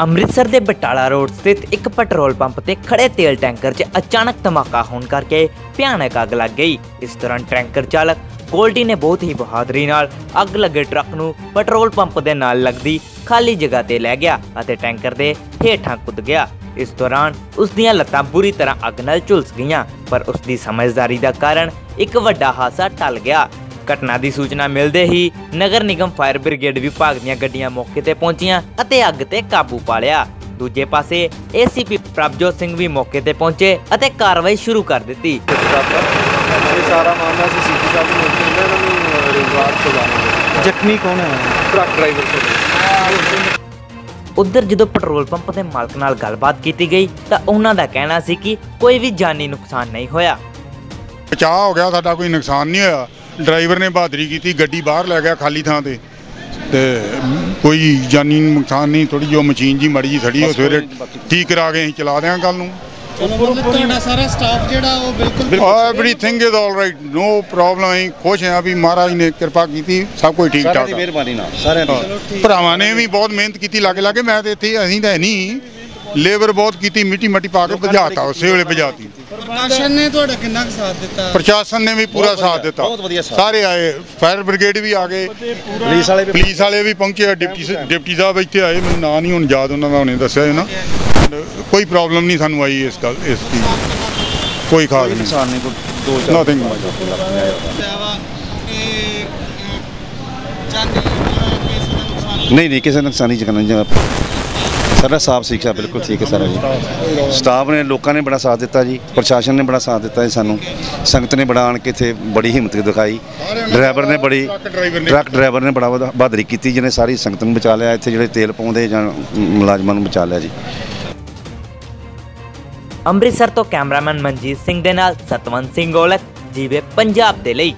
ਅੰਮ੍ਰਿਤਸਰ ਦੇ ਬਟਾਲਾ ਰੋਡ ਸਥਿਤ ਇੱਕ ਪੈਟਰੋਲ ਪੰਪ ਤੇ ਖੜੇ ਤੇਲ ਟੈਂਕਰ 'ਚ ਅਚਾਨਕ ਧਮਾਕਾ ਹੋਣ ਕਰਕੇ ਭਿਆਨਕ ਅੱਗ ਲੱਗ ਗਈ। ਇਸ ਦੌਰਾਨ ਟੈਂਕਰ ਚਾਲਕ ਗੋਲਡੀ ਨੇ ਬਹੁਤ ਹੀ ਬਹਾਦਰੀ ਨਾਲ ਅੱਗ ਲੱਗੇ ਟਰੱਕ ਨੂੰ ਪੈਟਰੋਲ ਪੰਪ ਦੇ ਨਾਲ ਲੱਗਦੀ ਖਾਲੀ ਜਗ੍ਹਾ ਤੇ ਲੈ ਗਿਆ ਅਤੇ ਟੈਂਕਰ ਦੇ ਹੇਠਾਂ ਕੁੱਦ ਗਿਆ। ਇਸ ਦੌਰਾਨ ਉਸ ਦੀਆਂ ਲੱਤਾਂ ਬੁਰੀ ਤਰ੍ਹਾਂ ਅੱਗ ਨਾਲ ਝੁਲਸ ਗਈਆਂ ਪਰ ਉਸ ਦੀ ਸਮਝਦਾਰੀ ਦਾ ਕਾਰਨ ਇੱਕ ਵੱਡਾ ਹਾਦਸਾ ਟਲ ਗਿਆ। ਘਟਨਾ ਦੀ ਸੂਚਨਾ ਮਿਲਦੇ ਹੀ ਨਗਰ ਨਿਗਮ ਫਾਇਰ ਬ੍ਰਿਗੇਡ ਵਿਭਾਗ ਦੀਆਂ ਗੱਡੀਆਂ ਮੌਕੇ ਤੇ ਪਹੁੰਚੀਆਂ ਅਤੇ ਅੱਗ ਤੇ ਕਾਬੂ ਪਾ ਲਿਆ। ਦੂਜੇ ਪਾਸੇ ਏਸੀਪੀ ਪ੍ਰਭਜੋਤ ਸਿੰਘ ਵੀ ਮੌਕੇ ਤੇ ਪਹੁੰਚੇ ਅਤੇ ਕਾਰਵਾਈ ਸ਼ੁਰੂ ਕਰ ਦਿੱਤੀ। ਇਹ ਸਾਰਾ ਮਾਮਲਾ ਸੀ ਸੀਪੀ ਸਾਹਿਬ ਨੂੰ ਮਿਲ ਕੇ ਇਹਨਾਂ ਨੂੰ ਰਿਜ਼ਵਾਰ ਤੋਂ ਜਾਣਾ ਜ਼ਖਮੀ ਕੌਣ ਹੈ? ਟਰੱਕ ਡਰਾਈਵਰ ਤੋਂ। ਉਧਰ ਜਦੋਂ ਪੈਟਰੋਲ ਪੰਪ ਦੇ ਮਾਲਕ ਨਾਲ ਗੱਲਬਾਤ ਕੀਤੀ ਗਈ ਤਾਂ ਉਹਨਾਂ ਦਾ ਕਹਿਣਾ ਸੀ ਕਿ ਕੋਈ ਵੀ ਜਾਨੀ ਨੁਕਸਾਨ ਨਹੀਂ ਹੋਇਆ। ਬਚਾਅ ਹੋ ਗਿਆ ਸਾਡਾ ਕੋਈ ਨੁਕਸਾਨ ਨਹੀਂ ਹੋਇਆ। ਡਰਾਈਵਰ ਨੇ ਬਹਾਦਰੀ ਕੀਤੀ ਗੱਡੀ ਬਾਹਰ ਲੈ ਗਿਆ ਖਾਲੀ ਥਾਂ ਤੇ। ਤੇ ਕੋਈ ਜਾਨੀ ਨੁਕਸਾਨ ਨਹੀਂ ਥੋੜੀ ਜਿਹੀ ਉਹ ਮਸ਼ੀਨ ਜੀ ਮੜੀ ਜੀ ਖੜੀ ਉਹ ਸਵੇਰੇ ਠੀਕ ਕਰਾ ਕੇ ਅਸੀਂ ਚਲਾ ਦਿਆਂ ਕੱਲ ਨੂੰ। ਤੁਹਾਡਾ ਸਾਰਾ ਸਟਾਫ ਜਿਹੜਾ ਉਹ ਬਿਲਕੁਲ everything is all right no problem ਅਸੀਂ ਖੁਸ਼ ਹਾਂ ਵੀ ਮਹਾਰਾਜ ਨੇ ਕਿਰਪਾ ਕੀਤੀ ਸਭ ਕੁਝ ਠੀਕ ਸਾਰਿਆਂ ਠਾਕ ਦੀ ਆ। ਮਿਹਰਬਾਨੀ ਨਾਲ ਸਾਰਿਆਂ ਦੀ। ਭਰਾਵਾਂ ਨੇ ਵੀ ਬਹੁਤ ਮਿਹਨਤ ਕੀਤੀ ਲਾਗੇ ਲਾਗੇ ਮੈਂ ਤੇ ਇੱਥੇ ਅਸੀਂ ਤਾਂ ਨਹੀਂ। ਲੇਬਰ ਬਹੁਤ ਕੀਤੀ ਮਿੱਟੀ ਮੱਟੀ ਪਾ ਕੇ ਭਜਾਤਾ ਉਸੇ ਵੇਲੇ ਭਜਾਤੀ। ਪ੍ਰਸ਼ਾਸਨ ਨੇ ਤੁਹਾਡਾ ਕਿੰਨਾ ਸਾਥ ਦਿੱਤਾ? ਪ੍ਰਸ਼ਾਸਨ ਨੇ ਵੀ ਪੂਰਾ ਸਾਥ ਦਿੱਤਾ। ਬਹੁਤ ਵਧੀਆ ਸਾਥ। ਸਾਰੇ ਆਏ ਫਾਇਰ ਬ੍ਰਿਗੇਡ ਵੀ ਆ ਗਏ। ਪੁਲਿਸ ਵਾਲੇ ਵੀ ਪੁਲਿਸ ਵਾਲੇ ਵੀ ਪਹੁੰਚੇ ਡਿਪਟੀ ਡਿਪਟੀ ਸਾਹਿਬ ਇੱਥੇ ਆਏ ਮੈਨੂੰ ਨਾਂ ਨਹੀਂ ਹੁਣ ਯਾਦ ਉਹਨਾਂ ਦਾ ਉਹਨੇ ਦੱਸਿਆ ਹੈ ਨਾ। ਕੋਈ ਪ੍ਰੋਬਲਮ ਨਹੀਂ ਸਾਨੂੰ ਆਈ ਇਸ ਗੱਲ ਇਸ ਦੀ। ਕੋਈ ਖਾਸ ਨਹੀਂ। ਨੁਕਸਾਨ ਨਹੀਂ ਕੋਈ ਦੋ ਚਾਰ ਨੁਕਸਾਨ ਨਹੀਂ ਨਹੀਂ ਕਿਸੇ ਨੁਕਸਾਨ ਨਹੀਂ ਕਰਨਾ ਸਾਰਾ ਸਾਫ਼ ਸਿੱਖਿਆ ਬਿਲਕੁਲ ਠੀਕ ਹੈ ਸਾਰਾ ਜੀ। ਸਟਾਫ ਨੇ ਲੋਕਾਂ ਨੇ ਬੜਾ ਸਾਥ ਦਿੱਤਾ ਜੀ। ਪ੍ਰਸ਼ਾਸਨ ਨੇ ਬੜਾ ਸਾਥ ਦਿੱਤਾ ਜੀ ਸਾਨੂੰ। ਸੰਗਤ ਨੇ ਬੜਾ ਆਣ ਕੇ ਇੱਥੇ ਬੜੀ ਹਿੰਮਤ ਦਿਖਾਈ। ਡਰਾਈਵਰ ਨੇ ਬੜੀ ਟਰੱਕ ਡਰਾਈਵਰ ਨੇ। ਬੜਾ ਬਹਾ- ਬਹਾਦਰੀ ਕੀਤੀ ਜਿਹਨੇ ਸਾਰੀ ਸੰਗਤ ਨੂੰ ਬਚਾ ਲਿਆ। ਇੱਥੇ ਜਿਹੜੇ ਤੇਲ ਪਾਉਂਦੇ ਜਾਂ ਮੁਲਾਜ਼ਮਾਂ ਨੂੰ ਬਚਾ ਲਿਆ ਜੀ। ਅੰਮ੍ਰਿਤਸਰ ਤੋਂ ਕੈਮਰਾਮੈਨ ਮਨਜੀਤ ਸਿੰਘ ਦੇ ਨਾਲ ਸਤਵੰਤ ਸਿੰਘ ਔਲਖ ਜੀਵੇ ਪੰਜਾਬ ਦੇ ਲਈ।